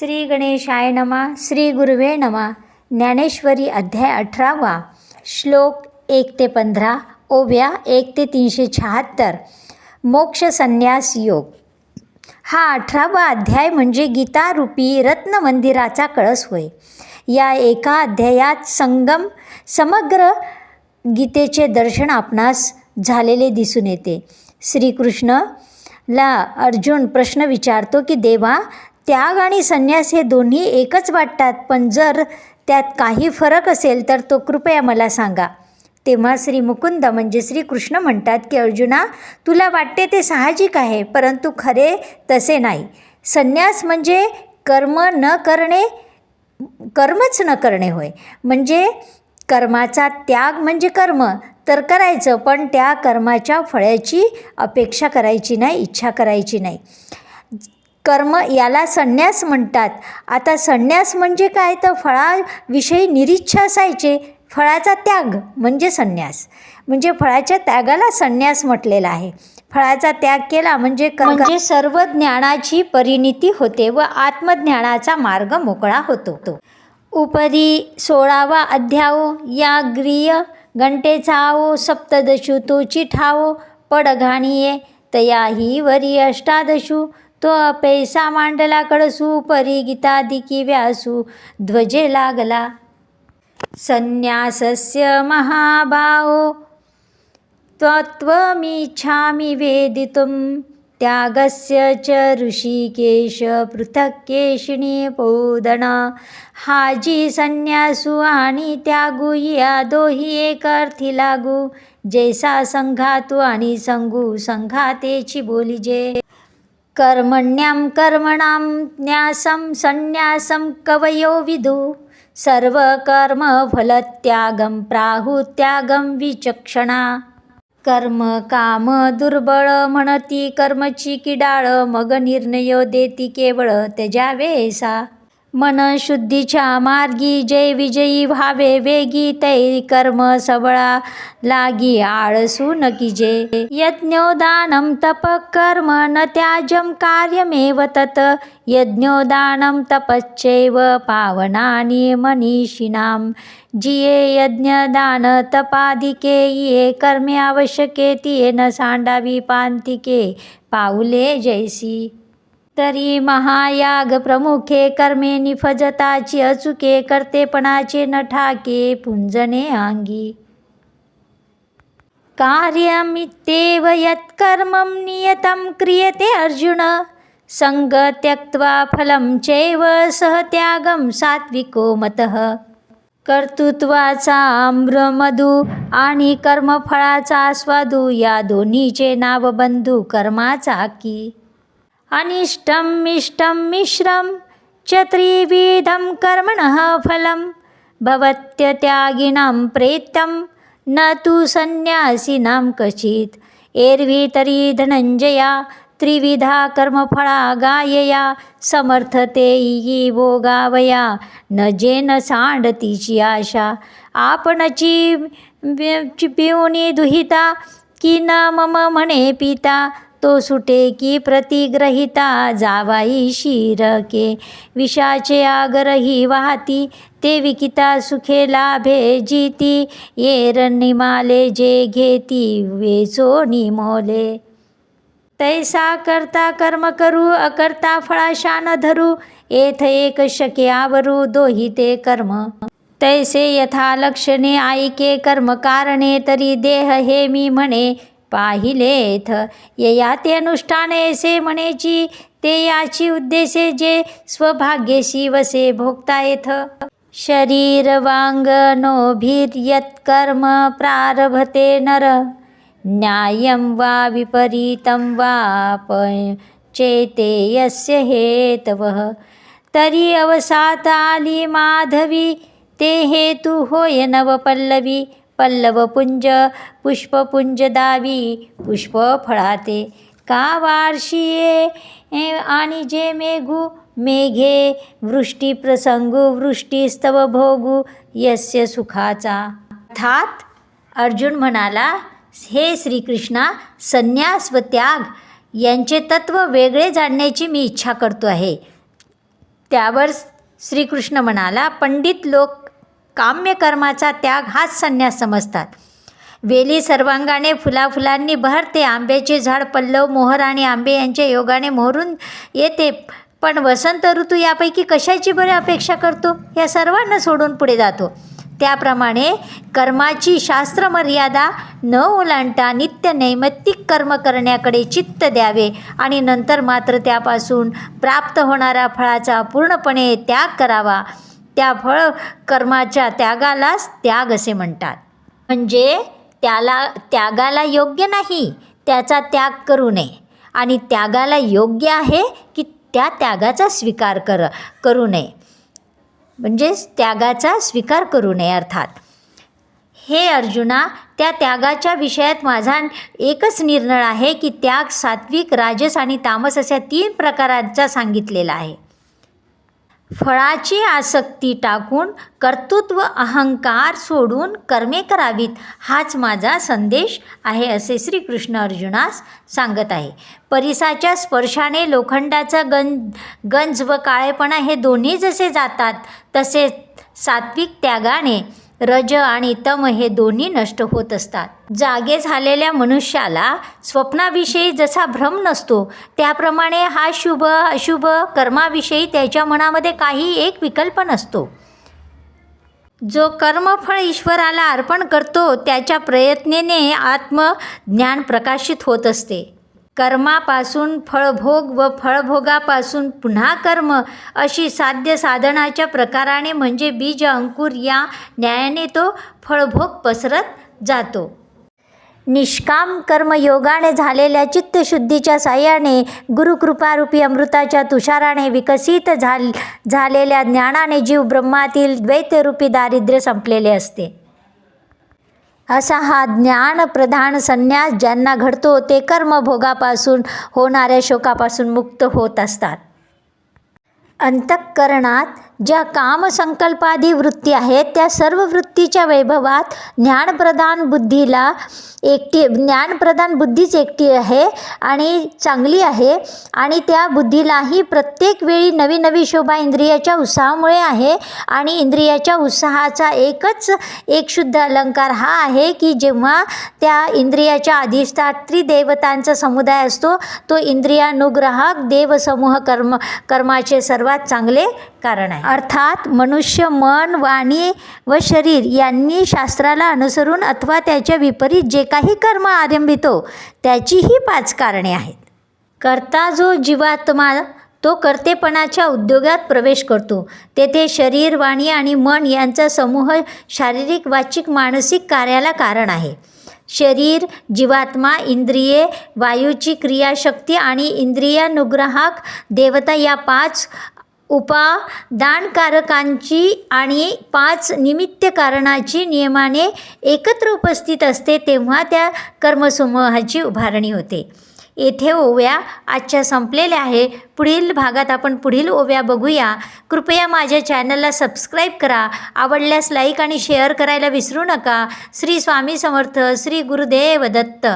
श्री गणेशाय नमा श्री गुरुवे नमा ज्ञानेश्वरी अध्याय अठरावा श्लोक एक ते पंधरा ओव्या एक ते तीनशे शहात्तर मोक्ष संन्यास योग. हा अठरावा अध्याय म्हणजे गीतारूपी रत्नमंदिराचा कळस होय. या एका अध्यायात संगम समग्र गीतेचे दर्शन आपणास झालेले दिसून येते. श्रीकृष्णला अर्जुन प्रश्न विचारतो की देवा त्याग आणि संन्यास हे दोन्ही एकच वाटतात पण जर त्यात काही फरक असेल तर तो कृपया मला सांगा. तेव्हा श्री मुकुंद म्हणजे श्रीकृष्ण म्हणतात की अर्जुना तुला वाटते ते साहजिक आहे परंतु खरे तसे नाही. संन्यास म्हणजे कर्म न करणे कर्मच न करणे होय. म्हणजे कर्माचा त्याग म्हणजे कर्म. तर करायचं पण त्या कर्माच्या फळ्याची अपेक्षा करायची नाही इच्छा करायची नाही. कर्म याला संन्यास म्हणतात. आता संन्यास म्हणजे काय? तर फळाविषयी निरीच्छा असायचे. फळाचा त्याग म्हणजे संन्यास. म्हणजे फळाच्या त्यागाला संन्यास म्हटलेला आहे. फळाचा त्याग केला म्हणजे म्हणजे सर्व ज्ञानाची परिणिती होते व आत्मज्ञानाचा मार्ग मोकळा होतो. तो उपरी सोळावा अध्याओ या ग्रिय घंटेचा आवो सप्तदशू तोची ठावो पडघाणीये तयाही वरी अष्टादशू तो पैसा मांडला कळसू परी गीतादिकी व्यासू ध्वजे लागला. संन्यासस्य महाभावो त्वत्वमिच्छामि वेदितुं त्यागस्य च ऋषिकेश पृथक्केशिणी पोदन। हाजी संन्यासू आणि त्यागू या दोही एक अर्थी लागू. जैसा संघातू आणि संगू संघातेची बोलिजे कर्मण्यां कर्मणां न्यासं संन्यासं कवयो विदु। सर्वकर्मफलत्यागं प्राहुत्यागं विचक्षणा। कर्म काम दुर्बळ म्हणती कर्मची किडाळ मग निर्णय देती केवळ त्यजावेसा वेसा शुद्धीच्या मार्गी जय विजयी व्हावे वेगी तै कर्म सबळा लागी आळसू नकीजे यज्ञोदानं तप कर्म न त्याजं कार्यमेव तत्. यज्ञोदानं तपश्चैव पावनानि मनीषिणां जिये यज्ञदान तपादिके ये कर्मे आवश्यके तिये न सांडावी पांतिके पाऊले जैसी तरी महायाग प्रमुखे कर्मे निफजताची अचुके कर्तेपणाचे न ठाके पुंजने अंगी कार्यमित्येव यत्कर्मं नियतं क्रियते अर्जुन. संग त्यक्त्वा फलं चैव सह त्यागं सात्विको मतः. कर्तृत्वाचा आम्रमधू आणि कर्मफळाचा स्वादू या दोन्हीचे नाव बंधू कर्माचा की अनिष्टं इष्टं मिश्रं च त्रिविधं कर्मणः फलं भवत्यत्यागिनां प्रेतं न तु संन्यासिनां क्वचित् एर्वी तरी धनंजया त्रिविधा कर्मफळा गायया समर्थते यी भोगावया। न जेन सांडतीची आशा आपणची ची पिऊनी दुहिता की न मम म्हणे पिता। तो सुटे की प्रतिग्रहिता जावाई शिरके. विषाचे आगरही वाहती ते विकिता सुखे लाभे जीती. ये निमाले जे घेती वेचो निमोले तैसा करता कर्म करू अकर्ता फळाशा न धरू. येथ एक शके आवरू दोही ते कर्म. तैसे यथा लक्षणे आईके कर्म कारणे तरी देह हे मी म्हणे. पाहिलेथ. यया ते अनुष्ठाने म्हणेची ते याची उद्देशे जे स्वभाग्यशी वसे भोगता येथ शरीर कर्म प्रारभते नर. न्यायं वा विपरीतं वा चेते यस्य हेतवः. तरी अवसात आली माधवी ते हेतु होय नवपल्लवी. पल्लवपुंज पुष्पपुंज दावी पुष्प फळाते. का वार्षिये आणि जे मेघू मेघे वृष्टी प्रसंगू वृष्टीस्तव भोगू यस्य सुखाचा. अर्थात अर्जुन म्हणाला हे श्रीकृष्णा संन्यास व त्याग यांचे तत्व वेगळे जाणण्याची मी इच्छा करतो आहे. त्यावर श्रीकृष्ण म्हणाला पंडित लोक काम्यकर्माचा त्याग हाच संन्यास समजतात. वेली सर्वांगाने फुलाफुलांनी बहरते आंब्याचे झाड पल्लव मोहर आणि आंबे यांच्या योगाने मोहरून येते. पण वसंत ऋतू यापैकी कशाची बरे अपेक्षा करतो? या सर्वांना सोडून पुढे जातो. त्याप्रमाणे कर्माची शास्त्रमर्यादा न ओलांडता नित्य नैमित्तिक कर्म करण्याकडे चित्त द्यावे आणि नंतर मात्र त्यापासून प्राप्त होणाऱ्या फळाचा पूर्णपणे त्याग करावा. त्या फळ कर्माच्या त्यागालाच त्याग असे म्हणतात. म्हणजे त्याला त्यागाला योग्य नाही त्याचा त्याग करू नये. आणि त्यागाला योग्य आहे की त्या त्यागाचा स्वीकार कर करू नये. म्हणजेच त्यागाचा स्वीकार करू नये अर्थात. हे अर्जुना त्या त्यागाच्या विषयात माझा एकच निर्णय आहे की त्याग सात्विक राजस आणि तामस अशा तीन प्रकारांचा सांगितलेला आहे. फळाची आसक्ती टाकून कर्तृत्व अहंकार सोडून कर्मे करावीत हाच माझा संदेश आहे असे श्रीकृष्ण अर्जुनास सांगत आहे. परिसाच्या स्पर्शाने लोखंडाचा गंज गंज व काळेपणा हे दोन्ही जसे जातात तसे सात्विक त्यागाने रज आणि तम हे दोन्ही नष्ट होत असतात. जागे झालेल्या मनुष्याला स्वप्नाविषयी जसा भ्रम नसतो त्याप्रमाणे हा शुभ अशुभ कर्माविषयी त्याच्या मनामध्ये काही एक विकल्प नसतो. जो कर्मफळ ईश्वराला अर्पण करतो त्याच्या प्रयत्नेने आत्मज्ञान प्रकाशित होत असते. कर्मापासून फळभोग व फळभोगापासून पुन्हा कर्म अशी साध्य साधनाच्या प्रकाराने म्हणजे बीज अंकुर या न्यायाने तो फळभोग पसरत जातो. निष्काम कर्मयोगाने झालेल्या चित्तशुद्धीच्या साह्याने गुरुकृपारूपी अमृताच्या तुषाराने विकसित झाल झालेल्या ज्ञानाने जीव ब्रह्मातील द्वैतरूपी दारिद्र्य संपलेले असते. असा हा ज्ञानप्रधान संन्यास ज्यांना घडतो ते कर्मभोगापासून होणाऱ्या शोकापासून मुक्त होत असतात. अंतःकरणात ज्या कामसंकल्पादी वृत्ती आहेत त्या सर्व वृत्तीच्या वैभवात ज्ञानप्रधान बुद्धीला एकटी ज्ञानप्रधान बुद्धीच एकटी आहे आणि चांगली आहे आणि त्या बुद्धीलाही प्रत्येक वेळी नवी नवी शोभा इंद्रियाच्या उत्साहामुळे आहे आणि इंद्रियाच्या उत्साहाचा एकच एक शुद्ध अलंकार हा आहे की जेव्हा त्या इंद्रियाच्या अधिष्ठात्री देवतांचा समुदाय असतो तो इंद्रियानुग्राहक देवसमूह कर्म कर्माचे सर्वात चांगले कारण आहे. अर्थात मनुष्य मन वाणी व शरीर यांनी शास्त्राला अनुसरून अथवा त्याच्या विपरीत जे काही कर्म आरंभितो त्याची ही पाच कारणे आहेत. कर्ता जो जीवात्मा तो कर्तेपणाच्या उद्योगात प्रवेश करतो. तेथे शरीर वाणी आणि मन यांचा समूह शारीरिक वाचिक मानसिक कार्याला कारण आहे. शरीर जीवात्मा इंद्रिये वायूची क्रियाशक्ती आणि इंद्रियानुग्राहक देवता या पाच उपादानकारकांची आणि पाच निमित्त कारणाची नियमाने एकत्र उपस्थित असते तेव्हा त्या कर्मसमूहाची उभारणी होते. येथे ओव्या आजच्या संपलेल्या आहे. पुढील भागात आपण पुढील ओव्या बघूया. कृपया माझ्या चॅनलला सबस्क्राईब करा. आवडल्यास लाईक आणि शेअर करायला विसरू नका. श्री स्वामी समर्थ श्री गुरुदेव दत्त.